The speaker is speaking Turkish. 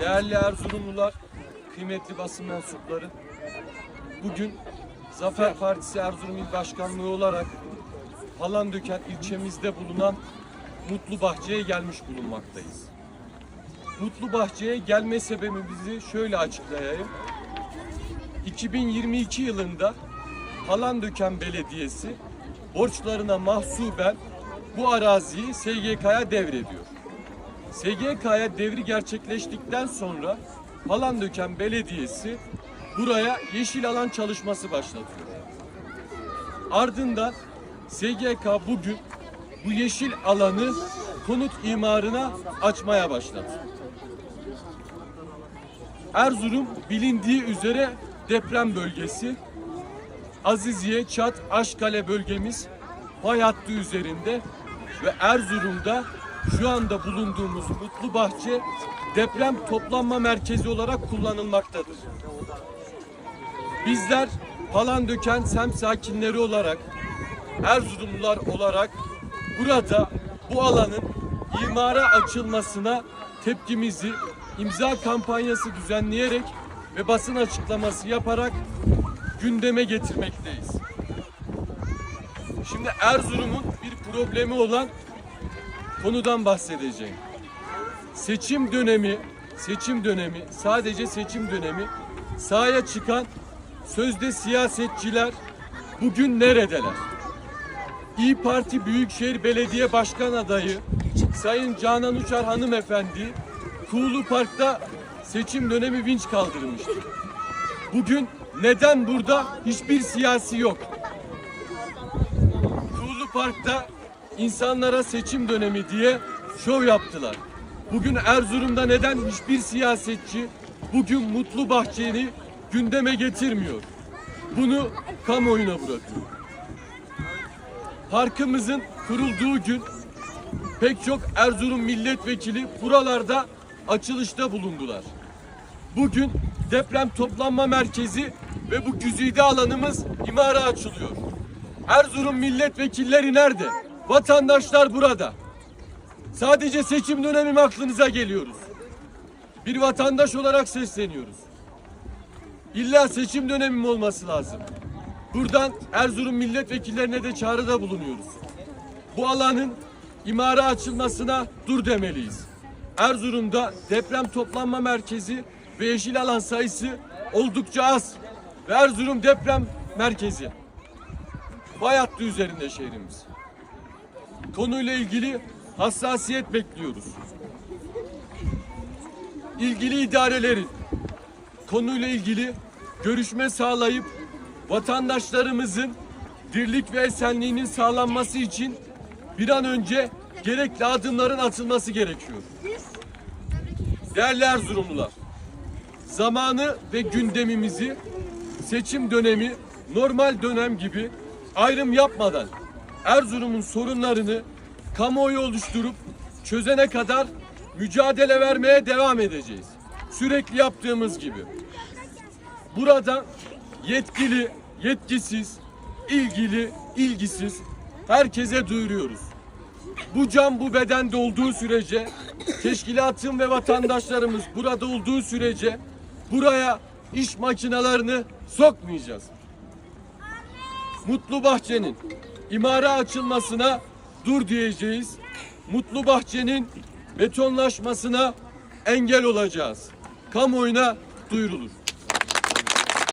Değerli Erzurumlular, kıymetli basın mensupları, bugün Zafer Partisi Erzurum İl Başkanlığı olarak Palandöken ilçemizde bulunan Mutlu Bahçe'ye gelmiş bulunmaktayız. Mutlu Bahçe'ye gelme sebebimizi şöyle açıklayayım. 2022 yılında Palandöken Belediyesi borçlarına mahsuben bu araziyi SGK'ya devrediyor. SGK'ya devri gerçekleştikten sonra Palandöken Belediyesi buraya yeşil alan çalışması başlatıyor. Ardından SGK bugün bu yeşil alanı konut imarına açmaya başladı. Erzurum bilindiği üzere deprem bölgesi. Aziziye, Çat, Aşkale bölgemiz fay üzerinde ve Erzurum'da şu anda bulunduğumuz Mutlu Bahçe deprem toplanma merkezi olarak kullanılmaktadır. Bizler Palandöken sem sakinleri olarak Erzurumlular olarak burada bu alanın imara açılmasına tepkimizi imza kampanyası düzenleyerek ve basın açıklaması yaparak gündeme getirmekteyiz. Şimdi Erzurum'un bir problemi olan konudan bahsedeceğim. Seçim dönemi, seçim dönemi, sadece seçim dönemi sahaya çıkan sözde siyasetçiler bugün neredeler? İyi Parti Büyükşehir Belediye Başkan adayı Sayın Canan Uçar hanımefendi Kuğulu Park'ta seçim dönemi vinç kaldırmıştı. Bugün neden burada hiçbir siyasi yok? Kuğulu Park'ta insanlara seçim dönemi diye şov yaptılar. Bugün Erzurum'da neden hiçbir siyasetçi bugün Mutlu Bahçe'ni gündeme getirmiyor? Bunu kamuoyuna bırakıyor. Parkımızın kurulduğu gün pek çok Erzurum milletvekili buralarda açılışta bulundular. Bugün deprem toplanma merkezi ve bu güzide alanımız imara açılıyor. Erzurum milletvekilleri nerede? Vatandaşlar burada. Sadece seçim dönemi mi aklınıza geliyoruz? Bir vatandaş olarak sesleniyoruz. İlla seçim dönemi mi olması lazım? Buradan Erzurum milletvekillerine de çağrıda bulunuyoruz. Bu alanın imara açılmasına dur demeliyiz. Erzurum'da deprem toplanma merkezi ve yeşil alan sayısı oldukça az. Ve Erzurum deprem merkezi. Hattı üzerinde şehrimiz. Konuyla ilgili hassasiyet bekliyoruz. İlgili idarelerin konuyla ilgili görüşme sağlayıp vatandaşlarımızın dirlik ve esenliğinin sağlanması için bir an önce gerekli adımların atılması gerekiyor. Değerli Erzurumlular, zamanı ve gündemimizi seçim dönemi, normal dönem gibi ayrım yapmadan Erzurum'un sorunlarını kamuoyu oluşturup çözene kadar mücadele vermeye devam edeceğiz. Sürekli yaptığımız gibi. Burada yetkili, yetkisiz, ilgili, ilgisiz herkese duyuruyoruz. Bu can bu bedende olduğu sürece, teşkilatın ve vatandaşlarımız burada olduğu sürece buraya iş makinelerini sokmayacağız. Mutlu Bahçe'nin imara açılmasına dur diyeceğiz. Mutlu Bahçe'nin betonlaşmasına engel olacağız. Kamuoyuna duyurulur.